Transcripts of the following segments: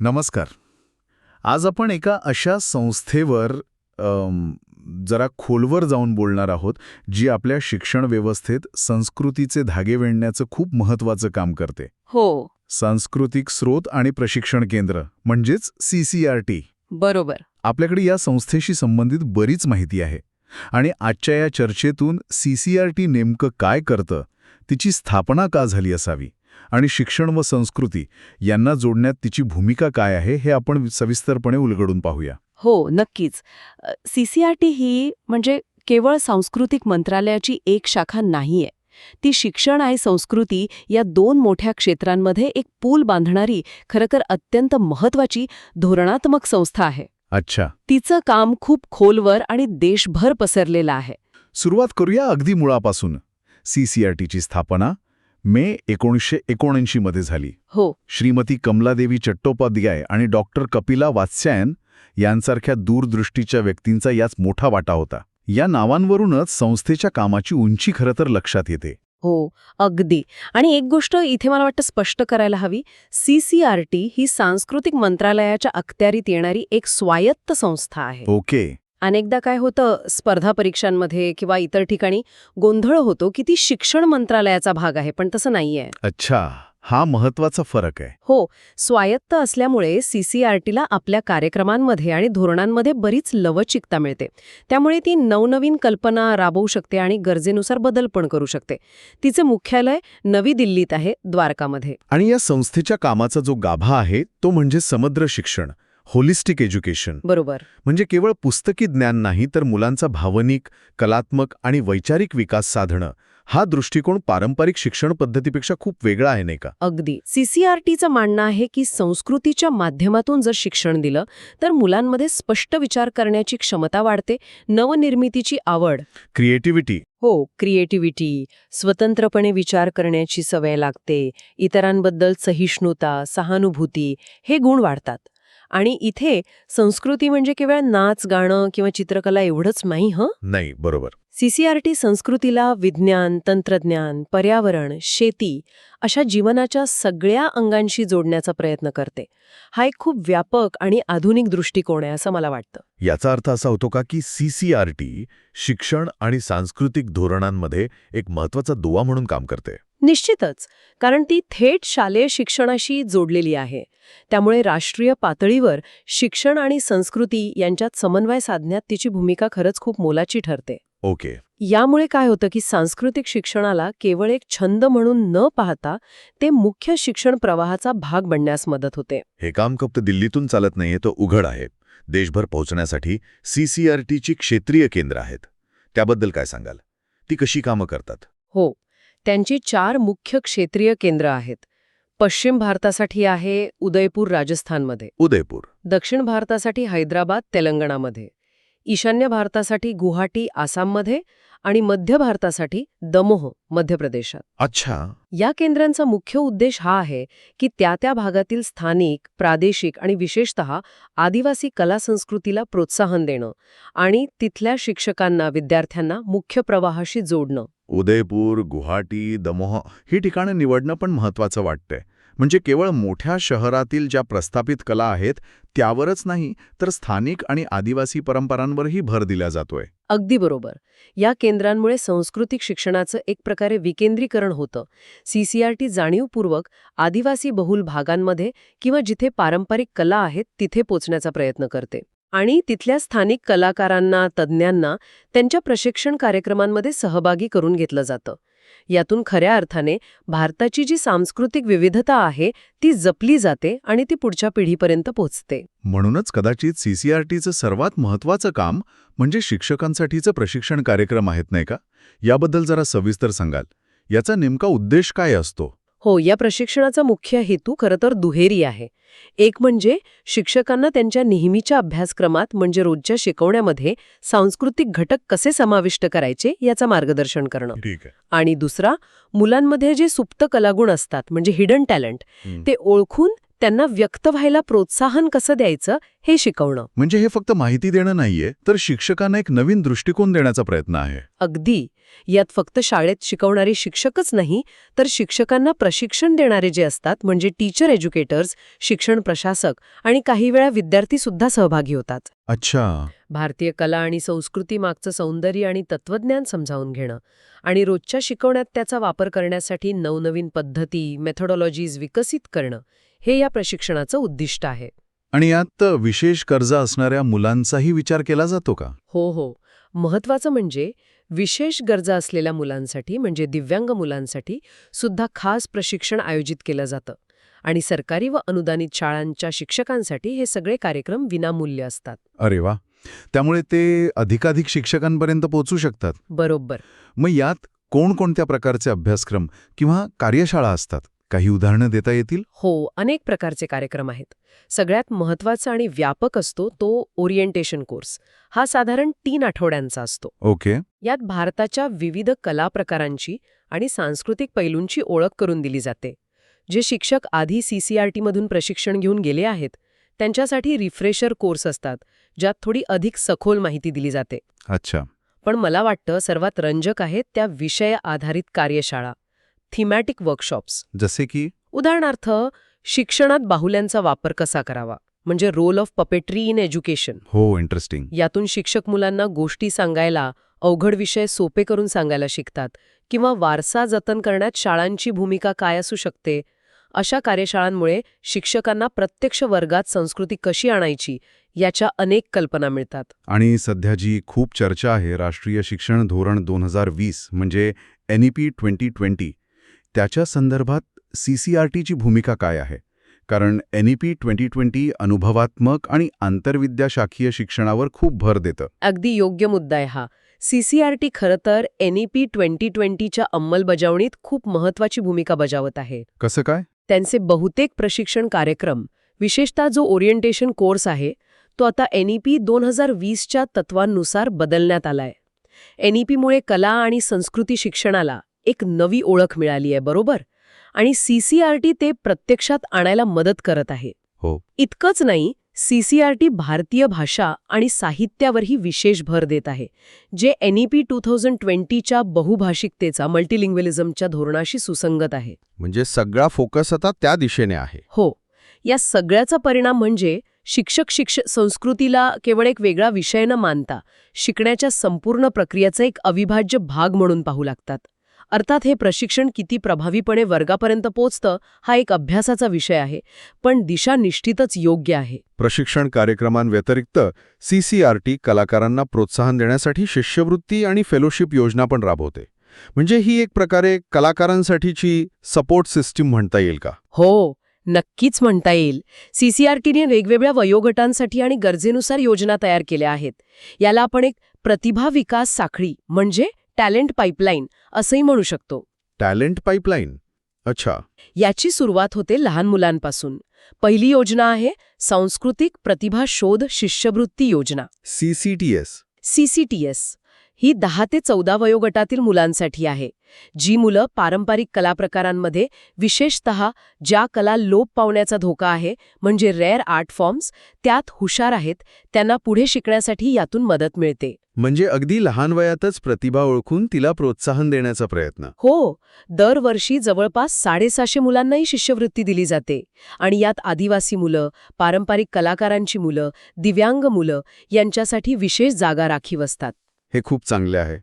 नमस्कार. आज आपण एका अशा संस्थेवर जरा खोलवर जाऊन बोलणार आहोत जी आपल्या शिक्षण व्यवस्थेत संस्कृतीचे धागे विणण्याचं खूप महत्वाचं काम करते. हो. सांस्कृतिक स्रोत आणि प्रशिक्षण केंद्र म्हणजेच सी सी आर टी. बरोबर. आपल्याकडे या संस्थेशी संबंधित बरीच माहिती आहे. आणि आजच्या या चर्चेतून सी सी आर टी नेमकं काय करतं तिची स्थापना का झाली असावी? आणि शिक्षण व संस्कृती यांना जोडण्यात तिची भूमिका काय आहे हे आपण सविस्तरपणे उलगडून पाहूया. हो नक्कीच. सी सी आर टी ही म्हणजे केवळ सांस्कृतिक मंत्रालयाची एक शाखा नाहीये. ती शिक्षण आणि संस्कृती या दोन मोठ्या क्षेत्रांमध्ये एक पूल बांधणारी खरंतर अत्यंत महत्वाची धोरणात्मक संस्था आहे. अच्छा. तिचं काम खूप खोलवर आणि देशभर पसरलेलं आहे. सुरुवात करूया अगदी मुळापासून. सी सी आर टीची स्थापना मे एकोणीसशे एकोणऐंशी मध्ये झाली. हो. श्रीमती कमलादेवी चट्टोपाध्याय आणि डॉक्टर कपिला वात्स्यायन यांसारख्या दूरदृष्टीच्या व्यक्तींचा याच मोठा वाटा होता. या नावांवरूनच संस्थेच्या कामाची उंची खरं तर लक्षात येते. हो अगदी. आणि एक गोष्ट इथे मला वाटतं स्पष्ट करायला हवी. सी सी आर टी ही सांस्कृतिक मंत्रालयाच्या अखत्यारीत येणारी एक स्वायत्त संस्था आहे. ओके. अनेकदा काय होतं स्पर्धा परीक्षांमध्ये किंवा इतर ठिकाणी गोंधळ होतो की ती शिक्षण मंत्रालयाचा भाग आहे पण तसं नाहीये. अच्छा हा महत्त्वाचा फरक आहे. हो स्वायत्त असल्यामुळे सीसीआरटीला आपल्या कार्यक्रमांमध्ये आणि धोरणांमध्ये बरीच लवचिकता मिळते. त्यामुळे ती नवनवीन कल्पना राबवू शकते आणि गरजेनुसार बदल पण करू शकते. तिचे मुख्यालय नवी दिल्लीत आहे द्वारकामध्ये. आणि या संस्थेच्या कामाचा जो गाभा आहे तो म्हणजे समग्र शिक्षण. होलिस्टिक एज्युकेशन बरोबर. म्हणजे केवळ पुस्तकी ज्ञान नाही तर मुलांचा भावनिक कलात्मक आणि वैचारिक विकास साधणं हा दृष्टिकोन पारंपरिक शिक्षण पद्धतीपेक्षा खूप वेगळा आहे नाही का? अगदी. सीसीआरटीचं म्हणणं आहे की संस्कृतीच्या माध्यमातून जर शिक्षण दिलं तर मुलांमध्ये स्पष्ट विचार करण्याची क्षमता वाढते नवनिर्मितीची आवड. क्रिएटिव्हिटी हो क्रिएटिव्हिटी स्वतंत्रपणे विचार करण्याची सवय लागते इतरांबद्दल सहिष्णुता सहानुभूती हे गुण वाढतात. आणि इथे संस्कृती म्हणजे केवळ नाच गाणं किंवा चित्रकला एवढंच नाही हं? नाही बरोबर. सीसीआरटी संस्कृतीला विज्ञान तंत्रज्ञान पर्यावरण शेती अशा जीवनाच्या सगळ्या अंगांशी जोडण्याचा प्रयत्न करते. हा एक खूप व्यापक आणि आधुनिक दृष्टिकोन आहे असं मला वाटतं. याचा अर्थ असा होतो का की सी सी आर टी शिक्षण आणि सांस्कृतिक धोरणांमध्ये एक महत्त्वाचा दुवा म्हणून काम करते? निश्चितच कारण ती थेट शालेय शिक्षणाशी जोडलेली आहे. त्यामुळे राष्ट्रीय पातळीवर शिक्षण आणि संस्कृती यांच्यात समन्वय साधण्यात तिची भूमिका खरंच खूप मोलाची ठरते. ओके. यामुळे काय होतं की सांस्कृतिक शिक्षणाला केवळ एक छंद म्हणून न पाहता ते मुख्य शिक्षण प्रवाहाचा भाग बनण्यास मदत होते. हे काम फक्त दिल्लीतून चालत नाहीये तो उघड आहे. देशभर पोहोचण्यासाठी सी सी आर टीची क्षेत्रीय केंद्र आहेत. त्याबद्दल काय सांगाल? ती कशी कामं करतात? हो त्यांची चार मुख्य क्षेत्रीय केंद्र आहेत. पश्चिम भारतासाठी आहे उदयपूर राजस्थानमध्ये. उदयपूर. दक्षिण भारतासाठी हैदराबाद तेलंगणामध्ये. ईशान्य भारतासाठी गुवाहाटी आसाममध्ये आणि मध्य भारतासाठी दमोह मध्य प्रदेशात. अच्छा. या केंद्रांचा मुख्य उद्देश हा आहे की त्या त्या भागातील स्थानिक प्रादेशिक आणि विशेषत आदिवासी कला संस्कृतीला प्रोत्साहन देणं आणि तिथल्या शिक्षकांना विद्यार्थ्यांना मुख्य प्रवाहाशी जोडणं. उदयपूर गुवाहाटी दमोह ही ठिकाणं निवडणं पण महत्वाचं वाटतंय. म्हणजे केवळ मोठ्या शहरातील ज्या प्रस्थापित कला आहेत त्यावरच नाही तर स्थानिक आणि आदिवासी परंपरांवरही भर दिला जातोय. अगदी बरोबर. या केंद्रांमुळे सांस्कृतिक शिक्षणाचं एक प्रकारे विकेंद्रीकरण होतं. सीसीआरटी जाणीवपूर्वक आदिवासी बहुल भागांमध्ये किंवा जिथे पारंपरिक कला आहेत तिथे पोचण्याचा प्रयत्न करते. आणि तिथल्या स्थानिक कलाकारांना तज्ज्ञांना त्यांच्या प्रशिक्षण कार्यक्रमांमध्ये सहभागी करून घेतलं जातं. यातून खऱ्या अर्थाने भारताची जी सांस्कृतिक विविधता आहे ती जपली जाते आणि ती पुढच्या पिढीपर्यंत पोहोचते म्हणूनच कदाचित सीसीआरटीचं सर्वात महत्वाचं काम म्हणजे शिक्षकांसाठीचं प्रशिक्षण कार्यक्रम आहेत नाही का? याबद्दल जरा सविस्तर सांगाल. याचा नेमका उद्देश काय असतो? हो या प्रशिक्षणाचा मुख्य हेतू खरं तर दुहेरी आहे. एक म्हणजे शिक्षकांना त्यांच्या नेहमीच्या अभ्यासक्रमात म्हणजे रोजच्या शिकवण्यामध्ये सांस्कृतिक घटक कसे समाविष्ट करायचे याचं मार्गदर्शन करणं. आणि दुसरा मुलांमध्ये जे सुप्त कलागुण असतात म्हणजे हिडन टॅलेंट. ते ओळखून त्यांना व्यक्त व्हायला प्रोत्साहन कसं द्यायचं हे शिकवणं. म्हणजे हे फक्त माहिती देणं नाहीये तर शिक्षकांना एक नवीन दृष्टिकोन देण्याचा प्रयत्न आहे. अगदी. यात फक्त शाळेत शिकवणारे शिक्षकच नाही तर शिक्षकांना प्रशिक्षण देणारे जे असतात म्हणजे टीचर एज्युकेटर्स शिक्षण प्रशासक आणि काही वेळा विद्यार्थी सुद्धा सहभागी होतात. अच्छा. भारतीय कला आणि संस्कृती मागचं सौंदर्य आणि तत्वज्ञान समजावून घेणं आणि रोजच्या शिकवण्यात त्याचा वापर करण्यासाठी नवनवीन पद्धती मेथोडॉलॉजीज विकसित करणं हे या प्रशिक्षणाचं उद्दिष्ट आहे. आणि यात विशेष कर्ज असणाऱ्या मुलांचाही विचार केला जातो का? हो हो. महत्वाचं म्हणजे विशेष गरजा असलेल्या मुलांसाठी म्हणजे दिव्यांग मुलांसाठी सुद्धा खास प्रशिक्षण आयोजित केलं जातं. आणि सरकारी व अनुदानित शाळांच्या शिक्षकांसाठी हे सगळे कार्यक्रम विनामूल्य असतात. अरे वा! त्यामुळे ते अधिकाधिक शिक्षकांपर्यंत पोहोचू शकतात. बरोबर. मग यात कोणकोणत्या प्रकारचे अभ्यासक्रम किंवा कार्यशाळा असतात? काही उदाहरणं देता येतील? हो अनेक प्रकारचे कार्यक्रम आहेत. सगळ्यात महत्त्वाचा आणि व्यापक असतो तो ओरिएंटेशन कोर्स. हा साधारण तीन आठवड्यांचा असतो. ओके. यात भारताच्या विविध कला प्रकारांची आणि सांस्कृतिक पैलूंची ओळख करून दिली जाते. जे शिक्षक आधी सीसीआरटीमधून प्रशिक्षण घेऊन गेले आहेत त्यांच्यासाठी रिफ्रेशर कोर्स असतात ज्यात थोडी अधिक सखोल माहिती दिली जाते. अच्छा. पण मला वाटतं सर्वात रंजक आहेत त्या विषय आधारित कार्यशाळा. थीमॅटिक वर्कशॉप्स जसे की? उदाहरणार्थ शिक्षणात बाहुल्यांचा वापर कसा करावा? म्हणजे role of puppetry in education हो इंटरेस्टिंग यातून शिक्षक मुलांना गोष्टी सांगायला अवघड विषय सोपे करून सांगायला शिकतात. किंवा वारसा जतन करण्यात शाळांची भूमिका काय असू शकते? अशा कार्यशाळांमुळे शिक्षकांना प्रत्यक्ष वर्गात संस्कृती कशी आणायची याच्या अनेक कल्पना मिळतात. आणि सध्या जी खूप चर्चा आहे राष्ट्रीय शिक्षण धोरण दोन हजार वीस म्हणजे N E P twenty twenty त्याच्या संदर्भात सी सी आर टीची भूमिका काय आहे? कारण N E P twenty twenty अनुभवात्मक आणि आंतरविद्याशाखीय शिक्षणावर खूप भर देतं. अगदी योग्य मुद्दा आहे हा. सीसीआरटी खरं तर एनईपी ट्वेंटी ट्वेंटीच्या अंमलबजावणीत खूप महत्वाची भूमिका बजावत आहे. कसं काय? त्यांचे बहुतेक प्रशिक्षण कार्यक्रम विशेषतः जो ओरिएंटेशन कोर्स आहे तो आता एनईपी दोन हजार वीसच्या तत्वांनुसार बदलण्यात आलाय. एनईपीमुळे कला आणि संस्कृती शिक्षणाला एक नवी ओळख मिळाली आहे बरोबर? आणि सीसीआरटी ते प्रत्यक्षात आणायला मदत करत आहे. हो. इतकंच नाही सीसीआरटी भारतीय भाषा आणि साहित्यावरही विशेष भर देत आहे जे एनईपी टू थाउजंड ट्वेंटीच्या बहुभाषिकतेचा मल्टिलिंग्विलिझमच्या धोरणाशी सुसंगत आहे. म्हणजे सगळा फोकस आता त्या दिशेने आहे. हो. या सगळ्याचा परिणाम म्हणजे शिक्षक शिक्ष संस्कृतीला केवळ एक वेगळा विषय न मानता शिकण्याच्या संपूर्ण प्रक्रियेचा एक अविभाज्य भाग म्हणून पाहू लागतात. अर्थात हे प्रशिक्षण किती प्रभावीपणे वर्गापर्यंत पोचतं हा एक अभ्यासाचा विषय आहे पण दिशा निश्चितच योग्य आहे. प्रशिक्षण कार्यक्रमांव्यतिरिक्त सीसीआरटी कलाकारांना प्रोत्साहन देण्यासाठी शिष्यवृत्ती आणि फेलोशिप योजना पण राबवते. म्हणजे ही एक प्रकारे कलाकारांसाठीची सपोर्ट सिस्टीम म्हणता येईल का? हो नक्कीच म्हणता येईल. सीसीआरटीने वेगवेगळ्या वयोगटांसाठी आणि गरजेनुसार योजना तयार केल्या आहेत. याला आपण एक प्रतिभा विकास साखळी म्हणजे टॅलेंट पाईपलाईन असंही म्हणू शकतो. टॅलेंट पाईपलाईन अच्छा. याची सुरुवात होते लहान मुलांपासून. पहिली योजना आहे सांस्कृतिक प्रतिभा शोध शिष्यवृत्ती योजना. सीसीटीएस सीसीटीएस ही दहा ते चौदा वयोगटातील मुलांसाठी आहे जी मुलं पारंपरिक कलाप्रकारांमध्ये विशेषतः ज्या कला लोप पावण्याचा धोका आहे म्हणजे रेअर आर्ट फॉर्म्स त्यात हुशार आहेत त्यांना पुढे शिकण्यासाठी यातून मदत मिळते. म्हणजे अगदी लहान वयातच प्रतिभा ओळखून तिला प्रोत्साहन देण्याचा प्रयत्न. हो दरवर्षी जवळपास साडेसहाशे मुलांनाही शिष्यवृत्ती दिली जाते आणि यात आदिवासी मुलं पारंपरिक कलाकारांची मुलं दिव्यांग मुलं यांच्यासाठी विशेष जागा राखीव असतात. हे खूप चांगले आहे.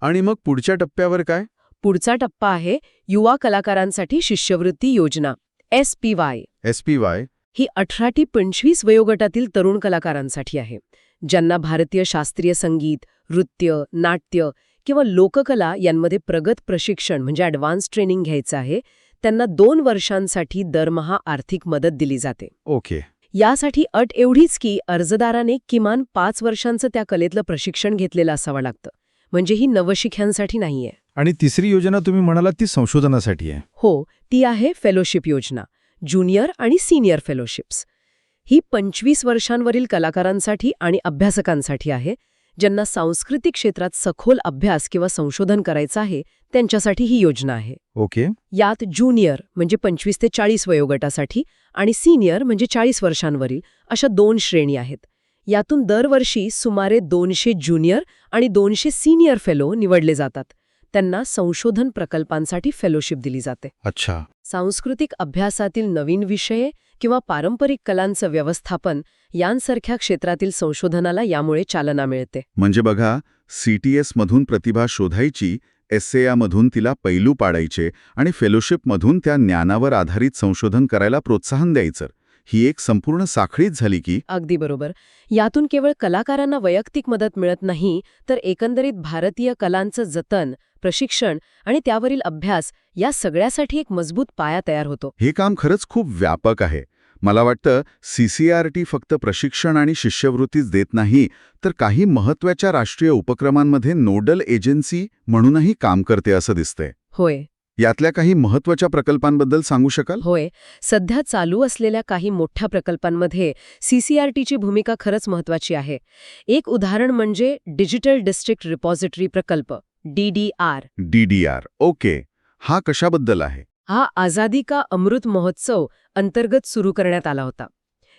आणि मग पुढच्या टप्प्यावर काय? पुढचा टप्पा आहे युवा कलाकारांसाठी शिष्यवृत्ती योजना S P Y. S P Y? ही अठरा ते पंचवीस वयोगटातील तरुण कलाकारांसाठी आहे ज्यांना भारतीय शास्त्रीय संगीत नृत्य नाट्य किंवा लोककला यांमध्ये प्रगत प्रशिक्षण म्हणजे ॲडव्हान्स ट्रेनिंग घ्यायचं आहे त्यांना दोन वर्षांसाठी दरमहा आर्थिक मदत दिली जाते. ओके. यासाठी अट एवढीच की अर्जदाराने किमान पाच वर्षांचं त्या कलेतलं प्रशिक्षण घेतलेलं असावं लागतं. म्हणजे ही नवशिख्यांसाठी नाहीये. आणि तिसरी योजना तुम्ही म्हणालात ती संशोधनासाठी आहे. हो ती आहे फेलोशिप योजना. ज्युनियर आणि सिनियर फेलोशिप्स. ही पंचवीस वर्षांवरील कलाकारांसाठी आणि अभ्यासकांसाठी आहे. ज्यांना सांस्कृतिक क्षेत्रात सखोल अभ्यास किंवा संशोधन करायचं आहे त्यांच्यासाठी ही योजना आहे. ओके. यात ज्युनियर म्हणजे पंचवीस ते चाळीस वयोगटासाठी आणि सिनियर म्हणजे चाळीस वर्षांवरील अशा दोन श्रेणी आहेत. यातून दरवर्षी सुमारे दोनशे ज्युनियर आणि दोनशे सिनियर फेलो निवडले जातात. त्यांना संशोधन प्रकल्पांसाठी फेलोशिप दिली जाते. अच्छा. सांस्कृतिक अभ्यासातील नवीन विषये किंवा पारंपरिक कलांचं व्यवस्थापन यांसारख्या क्षेत्रातील संशोधनाला यामुळे चालना मिळते. म्हणजे बघा सीटीएस मधून प्रतिभा शोधायची मधून तिला पैलू पाडायचे आणि फेलोशिपमधून त्या ज्ञानावर आधारित संशोधन करायला प्रोत्साहन द्यायचं. ही एक संपूर्ण साखळीच झाली की अगदी बरोबर. यातून केवळ कलाकारांना वैयक्तिक मदत मिळत नाही तर एकंदरीत भारतीय कलांचं जतन प्रशिक्षण आणि त्यावरील अभ्यास या सगळ्यासाठी एक मजबूत पाया तयार होतो. हे काम खरंच खूप व्यापक आहे. मला वाटतं सीसीआरटी फक्त प्रशिक्षण आणि शिष्यवृत्तीच देत नाही तर काही महत्त्वाच्या राष्ट्रीय उपक्रमांमध्ये नोडल एजन्सी म्हणूनही काम करते असं दिसतंय. होय. यातल्या काही महत्त्वाच्या प्रकल्पांबद्दल सांगू शकाल? होय. सध्या चालू असलेल्या काही मोठ्या प्रकल्पांमध्ये सीसीआरटीची भूमिका खरंच महत्वाची आहे. एक उदाहरण म्हणजे डिजिटल डिस्ट्रिक्ट रिपॉझिटरी प्रकल्प. DDR DDR okay. हा कशाबद्दल आहे? हा आझादी का अमृत महोत्सव अंतर्गत सुरू करण्यात आला होता.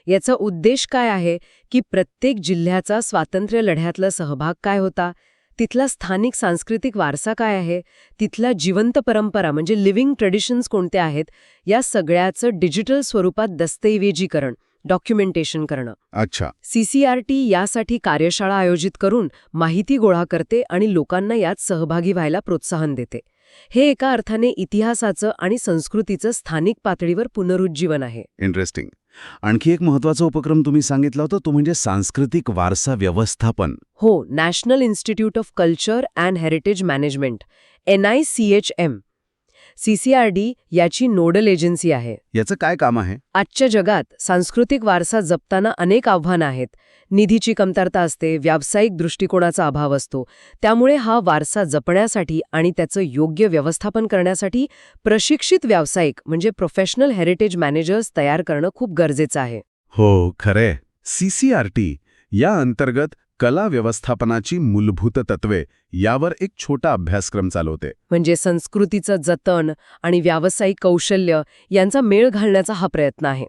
याचा उद्देश काय आहे की प्रत्येक जिल्ह्याचा स्वातंत्र्य लढ्यातला सहभाग काय होता? तिथला स्थानिक सांस्कृतिक वारसा काय आहे? तिथला जिवंत परंपरा म्हणजे लिव्हिंग ट्रेडिशन्स कोणत्या आहेत? या सगळ्याचं डिजिटल स्वरूपात दस्तऐवजीकरण. डॉक्युमेंटेशन करणं. अच्छा. सीसीआरटी यासाठी कार्यशाळा आयोजित करून माहिती गोळा करते आणि लोकांना यात सहभागी व्हायला प्रोत्साहन देते. हे एका अर्थाने इतिहासाचं आणि संस्कृतीचं स्थानिक पातळीवर पुनरुज्जीवन आहे. इंटरेस्टिंग आणखी एक महत्त्वाचा उपक्रम तुम्ही सांगितला होता तो म्हणजे सांस्कृतिक वारसा व्यवस्थापन. हो national institute of culture and heritage management NICHM CCRD याची नोडल एजन्सी आहे. याचं काय काम आहे? आजच्या जगात सांस्कृतिक वारसा जपताना अनेक आव्हानं आहेत. निधीची कमतरता असते व्यावसायिक दृष्टिकोनाचा अभाव असतो. त्यामुळे हा वारसा जपण्यासाठी आणि त्याचं योग्य व्यवस्थापन करण्यासाठी प्रशिक्षित व्यावसायिक म्हणजे प्रोफेशनल हेरिटेज मॅनेजर्स तयार करणं खूप गरजेचं आहे. हो खरे सीसीआरटी या अंतर्गत कला व्यवस्थापनाची मूलभूत तत्वे यावर एक छोटा अभ्यासक्रम चालवते. म्हणजे संस्कृतीचं जतन आणि व्यावसायिक कौशल्य यांचा मेळ घालण्याचा हा प्रयत्न आहे.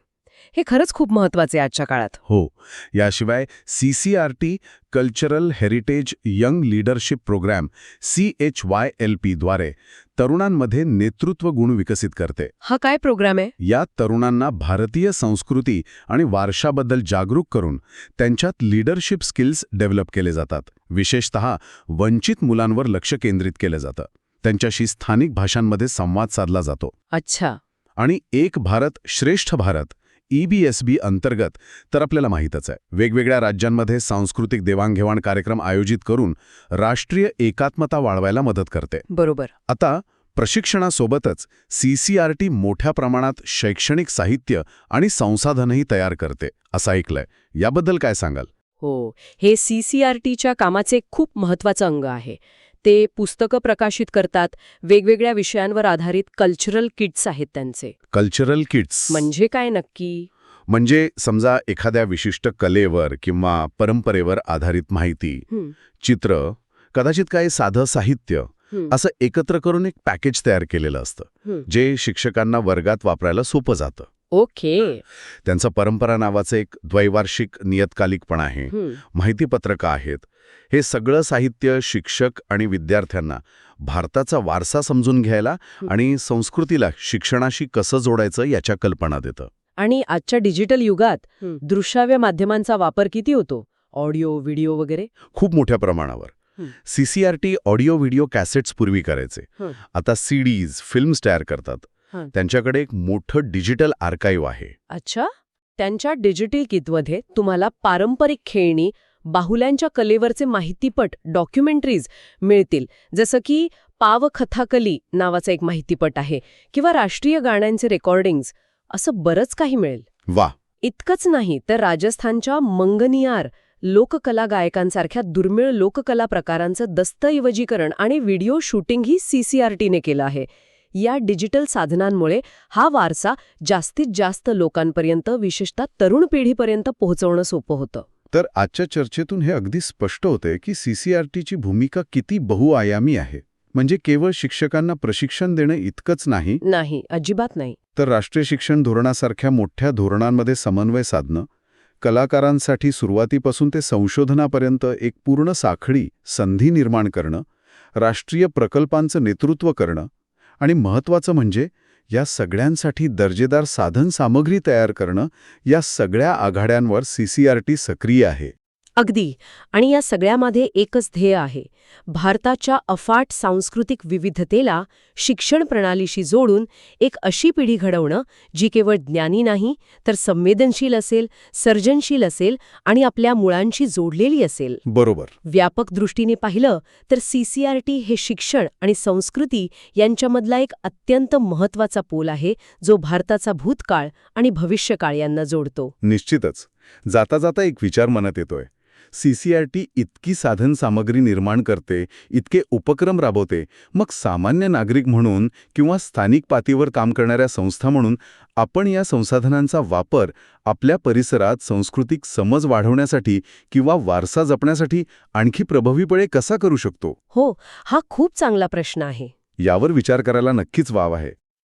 हे खरंच खूप महत्त्वाचे आजच्या काळात. हो. याशिवाय CCRT cultural heritage young leadership program C H Y L पीद्वारे तरुणांमध्ये नेतृत्व गुण विकसित करते. हा काय प्रोग्राम आहे? या तरुणांना भारतीय संस्कृती आणि वारशाबद्दल जागरूक करून त्यांच्यात लीडरशिप स्किल्स डेव्हलप केले जातात. विशेषतः वंचित मुलांवर लक्ष केंद्रित केलं जातं. त्यांच्याशी स्थानिक भाषांमध्ये संवाद साधला जातो. अच्छा. आणि एक भारत श्रेष्ठ भारत ईबीएसबी अंतर्गत. तर आपल्याला माहीतच आहे. वेगवेगळ्या राज्यांमध्ये सांस्कृतिक देवाणघेवाण कार्यक्रम आयोजित करून राष्ट्रीय एकात्मता वाढवायला मदत करते. बरोबर. आता प्रशिक्षणासोबतच सीसीआरटी मोठ्या प्रमाणात शैक्षणिक साहित्य आणि संसाधनही तयार करते असं ऐकलंय. याबद्दल काय सांगाल? हो. हे सी सी आर टीच्या कामाचे खूप महत्वाचं अंग आहे. ते पुस्तकं प्रकाशित करतात. वेगवेगळ्या विषयांवर आधारित कल्चरल किट्स आहेत त्यांचे. कल्चरल किट्स म्हणजे काय नक्की? म्हणजे समजा एखाद्या विशिष्ट कलेवर किंवा परंपरेवर आधारित माहिती चित्र कदाचित काही साधं साहित्य असं एकत्र करून एक पॅकेज तयार केलेलं असतं. जे शिक्षकांना वर्गात वापरायला सोपं जातं. ओके त्यांचं परंपरा नावाचं एक द्वैवार्षिक नियतकालिक पण आहे हं, माहितीपत्रकं आहेत हे सगळं साहित्य शिक्षक आणि विद्यार्थ्यांना भारताचा वारसा समजून घ्यायला. आणि संस्कृतीला शिक्षणाशी कसं जोडायचं याच्या कल्पना देतं आणि आजच्या डिजिटल युगात. दृश्याव्य माध्यमांचा वापर किती होतो ऑडिओ व्हिडिओ वगैरे खूप मोठ्या प्रमाणावर. सीसीआरटी ऑडिओ व्हिडिओ कॅसेट्स पूर्वी करायचे. आता सीडीज फिल्म्स तयार करतात. त्यांच्याकडे एक मोठं डिजिटल आर्काईव्ह आहे. अच्छा? त्यांच्या डिजिटल किटमध्ये तुम्हाला पारंपरिक खेळणी बाहुल्यांच्या कलेवरचे माहितीपट डॉक्युमेंटरीज मिळतील. जसं की पाव कथाकली नावाचा एक माहितीपट आहे किंवा राष्ट्रीय गाण्यांचे रेकॉर्डिंग्ज असं बरंच काही मिळेल. वा इतकंच नाही तर राजस्थानच्या मंगनियार लोककला गायकांसारख्या दुर्मिळ लोककला प्रकारांचं दस्तऐवजीकरण आणि व्हिडिओ शूटिंगही सीसीआरटीने केलं आहे. या डिजिटल साधनांमुळे हा वारसा जास्तीत जास्त लोकांपर्यंत विशेषतः तरुण पिढीपर्यंत पोहोचवणं सोपं होतं. तर आजच्या चर्चेतून हे अगदी स्पष्ट होते की सीसीआरटीची भूमिका किती बहुआयामी आहे. म्हणजे केवळ शिक्षकांना प्रशिक्षण देणं इतकंच नाही. नाही अजिबात नाही. तर राष्ट्रीय शिक्षण धोरणासारख्या मोठ्या धोरणांमध्ये समन्वय साधणं कलाकारांसाठी सुरुवातीपासून ते संशोधनापर्यंत एक पूर्ण साखळी संधी निर्माण करणं राष्ट्रीय प्रकल्पांचं नेतृत्व करणं आणि महत्त्वाचं म्हणजे या सगळ्यांसाठी दर्जेदार साधन सामग्री तयार करणं या सगळ्या आघाड्यांवर सीसीआरटी सक्रिय आहे. अगदी. आणि या सगळ्यामध्ये एकच ध्येय आहे. भारताच्या अफाट सांस्कृतिक विविधतेला शिक्षण प्रणालीशी जोडून एक अशी पिढी घडवणं जी केवळ ज्ञानी नाही तर संवेदनशील असेल सर्जनशील असेल आणि आपल्या मुळांशी जोडलेली असेल. बरोबर. व्यापक दृष्टीने पाहिलं तर सीसीआरटी हे शिक्षण आणि संस्कृती यांच्यामधला एक अत्यंत महत्त्वाचा पोल आहे जो भारताचा भूतकाळ आणि भविष्यकाळ यांना जोडतो. निश्चितच. जाता जाता एक विचार मनात येतोय. सीसीआरटी इतकी साधन सामग्री निर्माण करते इतके उपक्रम राबवते मग सामान्य नागरिक म्हणून किंवा स्थानिक पातळीवर काम करणाऱ्या संस्था म्हणून आपण या संसाधनांचा वापर आपल्या परिसरात सांस्कृतिक समज वाढवण्यासाठी किंवा वारसा जपण्यासाठी आणखी प्रभावीपणे कसा करू शकतो? हो हा खूप चांगला प्रश्न आहे. यावर विचार करायला नक्कीच वाव आहे.